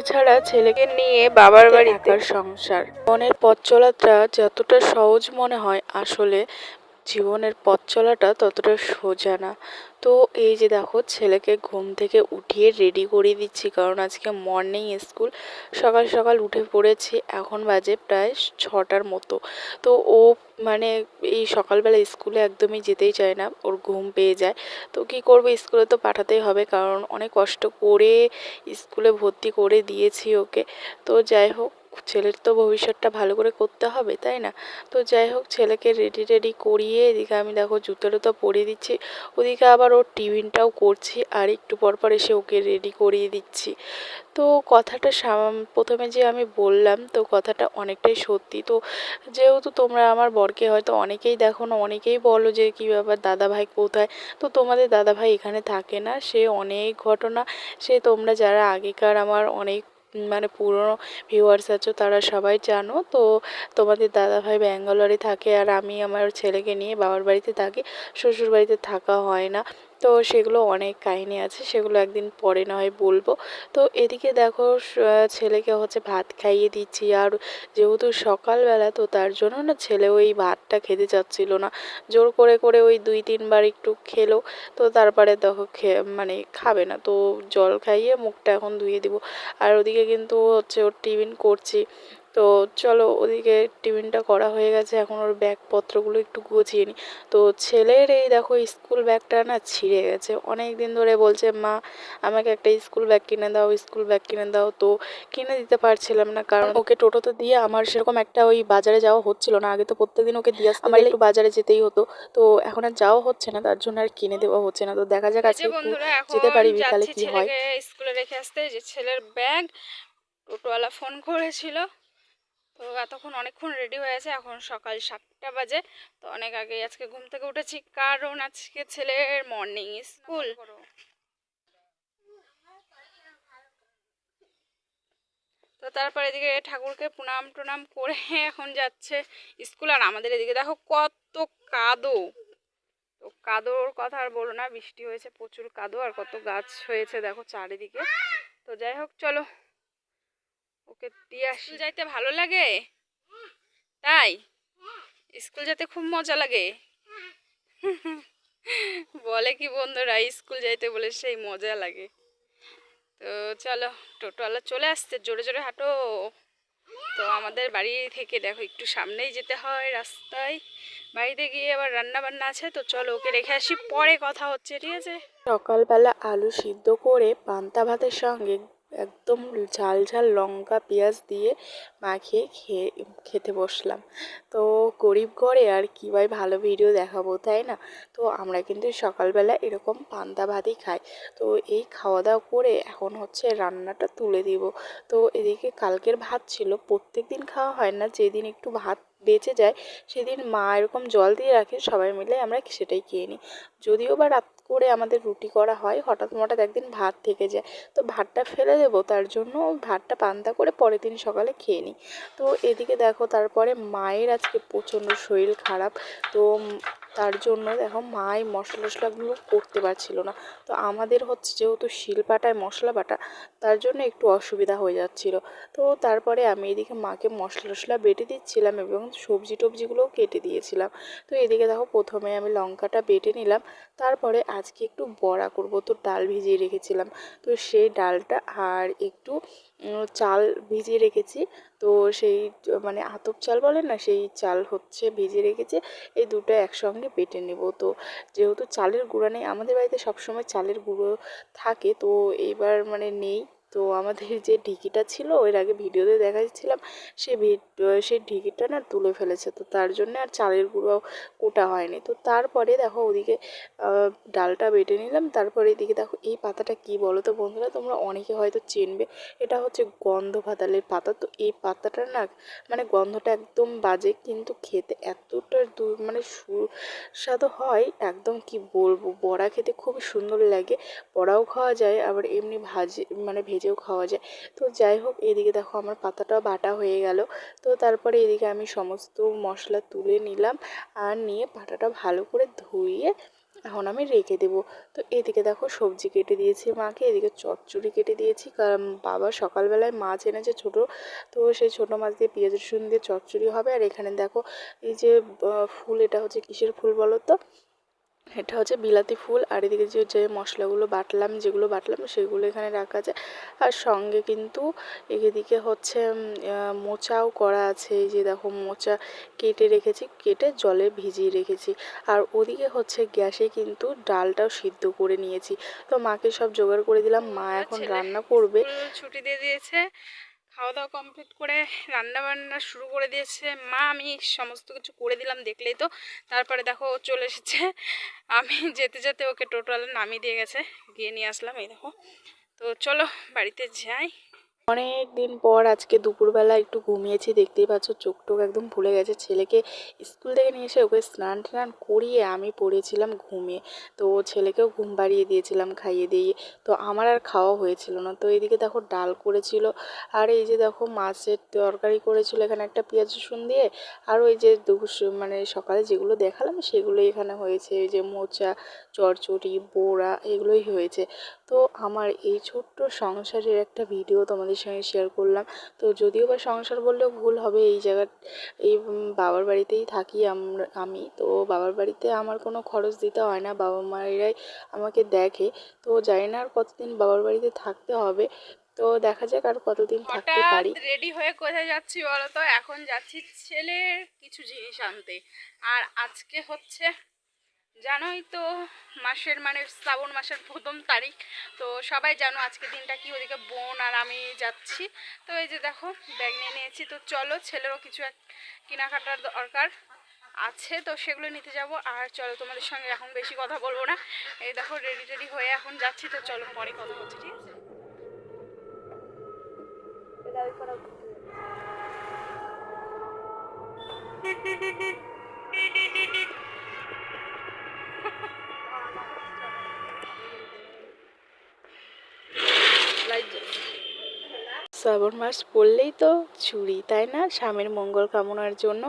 স্বামী ছাড়া ছেলেকে নিয়ে বাবার বাড়ি একার সংসার। মনের পথ চলাটা যতটা সহজ মনে হয় আসলে জীবনের পথ চলাটা ততটা সোজা না। তো এই যে দেখো, ছেলেকে ঘুম থেকে উঠিয়ে রেডি করে দিচ্ছি, কারণ আজকে মর্নিং স্কুল সকাল সকাল উঠে পড়েছি, এখন বাজে প্রায় ছটার মতো। তো ও মানে এই সকালবেলা স্কুলে একদমই যেতেই চায় না, ওর ঘুম পেয়ে যায়। তো কী করবে স্কুলে তো পাঠাতেই হবে, কারণ অনেক কষ্ট করে স্কুলে ভর্তি করে দিয়েছি ওকে। তো যাই হোক ছেলের তো ভবিষ্যৎটা ভালো করে করতে হবে, তাই না? তো যাই হোক, ছেলেকে রেডি রেডি করিয়ে এদিকে আমি দেখো জুতো টুতো পরিয়ে দিচ্ছি, ওদিকে আবার ওর টিফিনটাও করছি আর একটু পর পর এসে ওকে রেডি করিয়ে দিচ্ছি। তো কথাটা প্রথমে যে আমি বললাম, তো কথাটা অনেকটাই সত্যি। তো যেহেতু তোমরা আমার বরকে হয়তো অনেকেই দেখো না, অনেকেই বলো যে কী ব্যাপার দাদা ভাই কোথায়? তো তোমাদের দাদা ভাই এখানে থাকে না, সে অনেক ঘটনা, সে তোমরা যারা আগেকার আমার অনেক মানে পুরনো ভিউয়ার্স আছো তারা সবাই জানো। তো তোমাদের দাদাভাই ব্যাঙ্গালোরে থাকে আর আমি আমার ছেলেকে নিয়ে বাবার বাড়িতে থাকি। শ্বশুর বাড়িতে থাকা হয় না। তো সেগুলো অনেক কাহিনী আছে, সেগুলো একদিন পরে না হয় বলব। তো এদিকে দেখো ছেলেকে হচ্ছে ভাত খাইয়ে দিচ্ছি। আর যেহেতু সকালবেলা, তো তার জন্য না ছেলে ওই ভাতটা খেতে চাচ্ছিল না। জোর করে করে ওই দুই, তিনবার একটু খেলো, তো তারপরে দেখো মানে খাবে না। তো জল খাইয়ে মুখটা এখন ধুয়ে দিব। আর ওদিকে কিন্তু হচ্ছে ওর টিফিন করছি। তো চলো ওদিকে টিফিনটা করা হয়ে গেছে এখন ওর ব্যাগপত্রগুলো একটু গুছিয়ে নিই তো ছেলের এই দেখো স্কুল ব্যাগটা না ছিঁড়ে গেছে। অনেক দিন ধরে বলছে মা আমাকে একটা স্কুল ব্যাগ কিনে দাও স্কুল ব্যাগ কিনে দাও। তো কিনে দিতে পারছিলাম না কারণ ওকে টোটোতে দিয়ে আমার সেরকম একটা ওই বাজারে যাওয়া হচ্ছিল না। আগে তো প্রত্যেকদিন ওকে দিয়ে আসতে আমার একটু বাজারে যেতেই হতো। তো এখন আর যাওয়া হচ্ছে না তার জন্য আর কিনে দেওয়া হচ্ছে না। তো দেখা যাক আজকে যেতে পারি বিকালে কি হয়। স্কুলে রেখে আসতে। যে ছেলের ব্যাগ টোটোওয়ালা ফোন করেছিল। এতক্ষণ অনেকক্ষণ রেডি হয়ে আছে। এখন সকাল সাতটা বাজে। তো অনেক আগে আজকে ঘুম থেকে উঠেছি। কারণ আজকে ছেলের মর্নিং স্কুল তো তারপর এদিকে ঠাকুরকে প্রণাম টুনাম করে এখন যাচ্ছে স্কুল আর আমাদের এদিকে দেখো কত কাদো। তো কাদোর কথা আর বলো না, বৃষ্টি হয়েছে, প্রচুর কাদো আর কত গাছ হয়েছে দেখো চারিদিকে। তো যাই হোক, চলো। ওকে দিয়ে আসি। যাইতে ভালো লাগে? তাই? স্কুল যেতে খুব মজা লাগে। বলে কি বন্ধুরা স্কুল যাইতে বলে সেই মজা লাগে। তো চলো টোটোওয়ালা চলে আসছে জোরে জোরে হাঁটো। তো আমাদের বাড়ি থেকে দেখো একটু সামনেই যেতে হয় রাস্তায়। বাড়িতে গিয়ে আবার রান্না বান্না আছে তো চলো ওকে রেখে আসি পরে কথা হচ্ছে ঠিক আছে? সকালবেলা আলু সিদ্ধ করে পান্তা ভাতের সঙ্গে একদম ঝাল ঝাল লঙ্কা পেঁয়াজ দিয়ে মাখিয়ে খেয়ে, খেতে বসলাম। তো গরিব ঘরে আর কী ভাই ভালো ভিডিও দেখাবো, তাই না? তো আমরা কিন্তু সকালবেলা এরকম পান্তা ভাতই খাই। তো এই খাওয়া দাওয়া করে এখন হচ্ছে রান্নাটা তুলে দিব। তো এদিকে কালকের ভাত ছিল প্রত্যেক দিন খাওয়া হয় না, যেদিন একটু ভাত বেঁচে যায়, সেদিন মা এরকম জল দিয়ে রাখে, সবাই মিলে আমরা সেটাই খেয়ে নিই। যদিও বা রাত করে আমাদের রুটি করা হয়, হঠাৎ মঠাৎ একদিন ভাত থেকে যায়। তো ভাতটা ফেলে দেব, তার জন্য ভাতটা পান্তা করে পরের দিন সকালে খেয়ে নিই। তো এদিকে দেখো, তারপরে মায়ের আজকে প্রচণ্ড শরীর খারাপ। তো তার জন্য দেখো মাই মশলা টশলাগুলো করতে পারছিল না। তো আমাদের হচ্ছে যেহেতু শিলপাটায় মশলা বাটা, তার জন্য একটু অসুবিধা হয়ে যাচ্ছিল। তো তারপরে আমি এদিকে মাকে মশলা টশলা বেটে দিচ্ছিলাম এবং সবজি টবজিগুলোও কেটে দিয়েছিলাম। তো এদিকে দেখো প্রথমে আমি লঙ্কাটা বেটে নিলাম। তারপরে আজকে একটু বড়া করব। তো ডাল ভিজিয়ে রেখেছিলাম। তো সেই ডালটা আর একটু চাল ভিজিয়ে রেখেছি। তো সেই মানে আতপ চাল বলে না, সেই চাল হচ্ছে ভিজিয়ে রেখেছে। এই দুটো একসঙ্গে বেটে নেব। তো যেহেতু চালের গুঁড়া নেই, আমাদের বাড়িতে সবসময় চালের গুঁড়ো থাকে। তো এইবার মানে নেই। তো আমাদের যে ঢিকিটা ছিল এর আগে ভিডিওতে দেখাচ্ছিলাম, সে সেই ঢিকিটা না তুলে ফেলেছে, তো তার জন্য আর চালের গুঁড়ো কোটা হয়নি। তো তারপরে দেখো ওদিকে ডালটা বেটে নিলাম, তারপরে এদিকে দেখো এই পাতাটা কি বলো তো বন্ধুরা, তোমরা অনেকে হয়তো চিনবে, এটা হচ্ছে গন্ধ ভাতালের পাতা। তো এই পাতাটা না মানে গন্ধটা একদম বাজে, কিন্তু খেতে এতটা দু- মানে সুস্বাদু হয়, একদম কি বলব, বড়া খেতে খুবই সুন্দর লাগে, বড়াও খাওয়া যায়, আবার এমনি ভাজি মানে ভেজেও খাওয়া যায়। তো যাই হোক, এদিকে দেখো আমার পাতাটাও বাটা হয়ে গেল। তো তারপরে এদিকে আমি সমস্ত মশলা তুলে নিলাম আর নিয়ে পাটাটা ভালো করে ধুইয়ে এখন আমি রেখে দেবো। তো এদিকে দেখো সবজি কেটে দিয়েছি মাকে, এদিকে চচ্চড়ি কেটে দিয়েছি। কারণ বাবা সকালবেলায় মাছ এনেছে ছোটো, তো সেই ছোটো মাছ দিয়ে পেঁয়াজ রসুন দিয়ে চচ্চড়ি হবে। আর এখানে দেখো এই যে ফুল, এটা হচ্ছে কিসের ফুল বলো তো? এটা হচ্ছে বিলাতি ফুল আর এদিকে যে যে মশলাগুলো বাটলাম যেগুলো বাটলাম সেগুলো এখানে রাখা আছে। আর সঙ্গে কিন্তু এদিকে হচ্ছে মোচাও করা আছে। এই যে দেখো মোচা কেটে রেখেছি কেটে জলে ভিজিয়ে রেখেছি। আর ওদিকে হচ্ছে গ্যাসে কিন্তু ডালটাও সিদ্ধ করে নিয়েছি। তো মাকে সব জোগাড় করে দিলাম। মা এখন রান্না করবে। ছুটি দিয়ে দিয়েছে। খাওয়া দাওয়া কমপ্লিট করে রান্না বান্না শুরু করে দিয়েছে। মা, আমি সমস্ত কিছু করে দিলাম দেখলেই তো। তারপরে দেখো ও চলে এসেছে। আমি যেতে যেতে ওকে টোটাল নামিয়ে দিয়ে গেছে। গিয়ে নিয়ে আসলাম, এই দেখো। তো চলো বাড়িতে যাই। অনেক দিন পর আজকে দুপুরবেলা একটু ঘুমিয়েছি, দেখতেই পাচ্ছ চোখ টোক একদম ভুলে গেছে। ছেলেকে স্কুল থেকে নিয়ে এসে ওকে স্নান টান করিয়ে আমি পড়েছিলাম ঘুমিয়ে। তো ছেলেকেও ঘুম বাড়িয়ে দিয়েছিলাম, খাইয়ে দিয়ে। তো আমার আর খাওয়া হয়েছিল না। তো এদিকে দেখো ডাল করেছিল, আর এই যে দেখো মাছের তরকারি করেছিল, এখানে একটা পেঁয়াজ রসুন দিয়ে। আর ওই যে মানে সকালে যেগুলো দেখালাম, সেগুলোই এখানে হয়েছে। এই যে মোচা চড়চড়ি বোড়া, এগুলোই হয়েছে। তো আমার এই ছোট্ট সংসারের একটা ভিডিও তোমাদের সঙ্গে শেয়ার করলাম। তো যদিও বা সংসার বললেও ভুল হবে এই জায়গা এই বাবার বাড়িতেই থাকি আমরা আমি। তো বাবার বাড়িতে আমার কোনো খরচ দিতে হয় না বাবা মায়েরাই আমাকে দেখে। তো জানি না আর কতদিন বাবার বাড়িতে থাকতে হবে। তো দেখা যাক আর কতদিন থাকতে পারি। রেডি হয়ে কোথায় যাচ্ছি বলো তো? এখন যাচ্ছি ছেলের কিছু জিনিস আনতে। আর আজকে হচ্ছে জানোই তো মাসের মানে শ্রাবণ মাসের প্রথম তারিখ, তো সবাই জানো আজকে দিনটা কি ওদিকে বোন আর আমি যাচ্ছি। তো এই যে দেখো, ব্যাগ নিয়ে নিয়েছি। তো চলো, ছেলেরও কিছু এক কেনাকাটার দরকার আছে, তো সেগুলো নিতে যাব। আর চলো, তোমাদের সঙ্গে এখন বেশি কথা বলব না। এই দেখো রেডি টেডি হয়ে এখন যাচ্ছি। তো চলো, পরে কথা বলছি, ঠিক আছে? শ্রাবণ মাস পড়লেই তো চুরি তাই না? স্বামীর মঙ্গল কামনার জন্য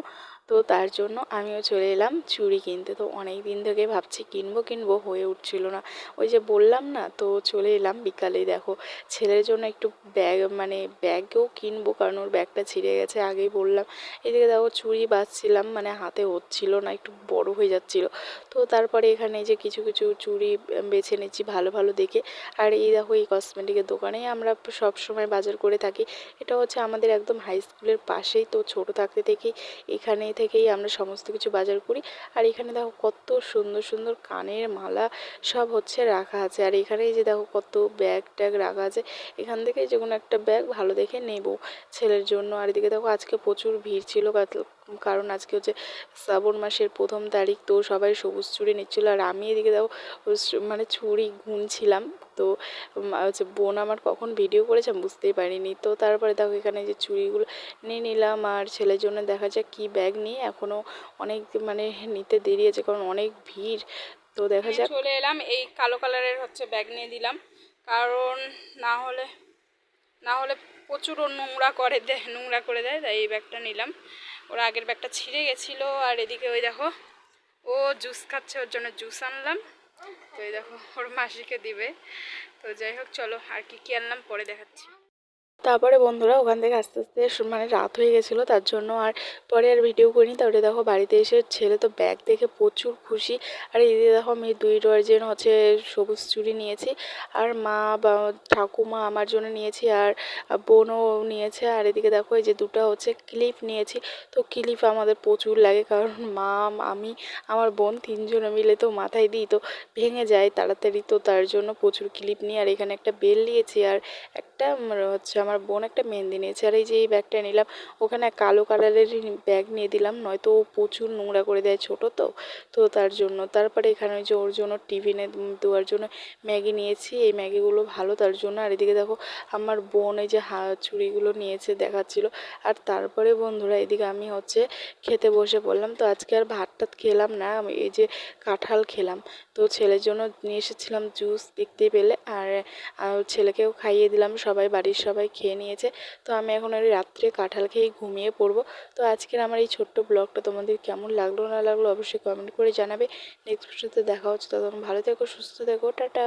তো তার জন্য আমিও চলে এলাম চুড়ি কিনতে। তো অনেক দিন থেকে ভাবছি কিনবো কিনবো, হয়ে উঠছিল না। ওই যে বললাম না, তো চলে এলাম বিকালেই। দেখো, ছেলের জন্য একটু ব্যাগ মানে ব্যাগও কিনবো, কারণ ওর ব্যাগটা ছিঁড়ে গেছে, আগেই বললাম। এদিকে দেখো, চুড়ি বাঁচছিলাম মানে হাতে হচ্ছিল না, একটু বড় হয়ে যাচ্ছিল। তো তারপরে এখানে যে কিছু কিছু চুড়ি বেছে নিচ্ছি ভালো ভালো দেখে। আর এই দেখো, এই কসমেটিকের দোকানেই আমরা সব সময় বাজার করে থাকি। এটা হচ্ছে আমাদের একদম হাই স্কুলের পাশেই, তো ছোট থাকতে থেকেই এখানে থেকেই আমরা সমস্ত কিছু বাজার করি। আর এখানে দেখো কত সুন্দর সুন্দর কানের মালা সব হচ্ছে রাখা আছে। আর এখানে যে দেখো কত ব্যাগ ট্যাগ রাখা আছে। এখান থেকে যে কোনো একটা ব্যাগ ভালো দেখে নেব ছেলের জন্য। আর এদিকে দেখো আজকে প্রচুর ভিড় ছিল কারণ আজকে হচ্ছে শ্রাবণ মাসের প্রথম তারিখ, তো সবাই সবুজ চুড়ি নিচ্ছিল। আর আমি এদিকে দেখো মানে চুড়ি গুনছিলাম। তো হচ্ছে বোন আমার কখন ভিডিও করেছে আমি বুঝতেই পারিনি। তো তারপরে দেখো এখানে যে চুড়িগুলো নিয়ে নিলাম আর ছেলের জন্য দেখা যাক কী ব্যাগ নিয়ে এখনও অনেক মানে নিতে দেরি আছে কারণ অনেক ভিড়। তো দেখা যাক। চলে এলাম। এই কালো কালারের হচ্ছে ব্যাগ নিয়ে দিলাম কারণ না হলে না হলে প্রচুর নোংরা করে দেয় নোংরা করে দেয় তাই এই ব্যাগটা নিলাম। ওরা আগের ব্যাগটা ছিঁড়ে গেছিল আর এদিকে ওই দেখো ও জুস খাচ্ছে ওর জন্য জুস আনলাম। তো এই দেখো, ওর মাসিকে দিবে। তো যাই হোক, চলো আর কি কি আনলাম পরে দেখাচ্ছি। তারপরে বন্ধুরা ওখান থেকে আস্তে আস্তে মানে রাত হয়ে গেছিল, তার জন্য আর পরে আর ভিডিও করিনি। তারপরে দেখো বাড়িতে এসে ছেলে তো ব্যাগ দেখে প্রচুর খুশি। আর এদিকে দেখো আমি দুই ডর্জন হচ্ছে সবুজ চুড়ি নিয়েছি, আর মা বা ঠাকুমা আমার জন্য নিয়েছি, আর বোনও নিয়েছে। আর এদিকে দেখো এই যে দুটো হচ্ছে ক্লিপ নিয়েছি। তো ক্লিপ আমাদের প্রচুর লাগে, কারণ মা, আমি, আমার বোন তিনজনে মিলে তো মাথায় দিই, তো ভেঙে যায় তাড়াতাড়ি। তো তার জন্য প্রচুর ক্লিপ নিয়ে আর এখানে একটা বেল নিয়েছি, আর একটা হচ্ছে আমার বোন একটা মেহেন্দি নিয়েছে আর এই যে এই ব্যাগটা নিলাম, ওখানে কালো কালারের ব্যাগ নিয়ে দিলাম, নয়তো ও প্রচুর নোংরা করে দেয় ছোট তো তো তার জন্য। তারপরে এখানে ওই যে ওর জন্য টিফিনে দেওয়ার জন্য ম্যাগি নিয়েছি, এই ম্যাগিগুলো ভালো তার জন্য। আর এদিকে দেখো, আমার বোন এই যে হা, চুড়িগুলো নিয়েছে দেখাচ্ছিল। আর তারপরে বন্ধুরা এদিকে আমি হচ্ছে খেতে বসে পড়লাম, তো আজকে আর ভাত টাত খেলাম না, আমি এই যে কাঁঠাল খেলাম। তো ছেলের জন্য নিয়ে এসেছিলাম জুস দেখতে পেলে, আর ছেলেকেও খাইয়ে দিলাম, সবাই বাড়ির সবাই খেয়ে নিয়েছে। তো আমি এখন ওই রাত্রে কাঁঠাল খেয়ে ঘুমিয়ে পড়ব। তো আজকের আমার এই ছোট্ট ব্লগটা তোমাদের কেমন লাগল, না লাগল অবশ্যই কমেন্ট করে জানাবে। নেক্সট ভিডিওতে দেখা হচ্ছে তখন ভালো থেকো, সুস্থ থেকো, টাটা।